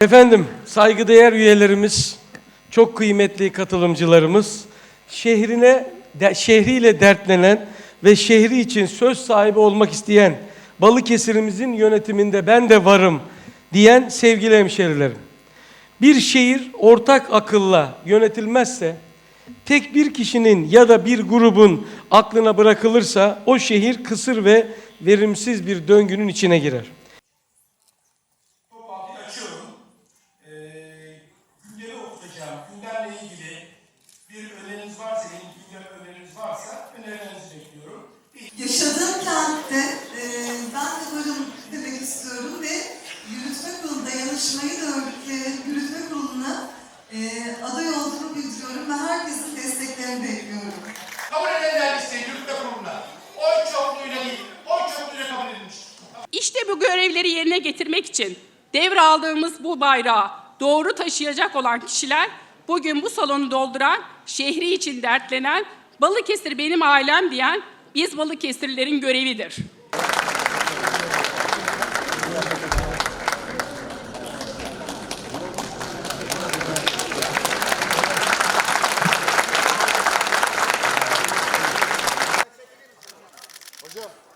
Efendim, saygıdeğer üyelerimiz, çok kıymetli katılımcılarımız, şehrine, de, şehriyle dertlenen ve şehri için söz sahibi olmak isteyen Balıkesir'imizin yönetiminde ben de varım diyen sevgili hemşerilerim. Bir şehir ortak akılla yönetilmezse, tek bir kişinin ya da bir grubun aklına bırakılırsa o şehir kısır ve verimsiz bir döngünün içine girer. E, aday olduğumu bildiriyorum ve herkesin desteklerini bekliyorum. kabul edenler listeyi yürütme kuruluna. Oy çokluğuyla değil, oy çokluğuyla kabul edilmiştir. İşte bu görevleri yerine getirmek için devraldığımız bu bayrağı doğru taşıyacak olan kişiler bugün bu salonu dolduran, şehri için dertlenen, Balıkesir benim ailem diyen biz Balıkesirlilerin görevidir. Пойдем.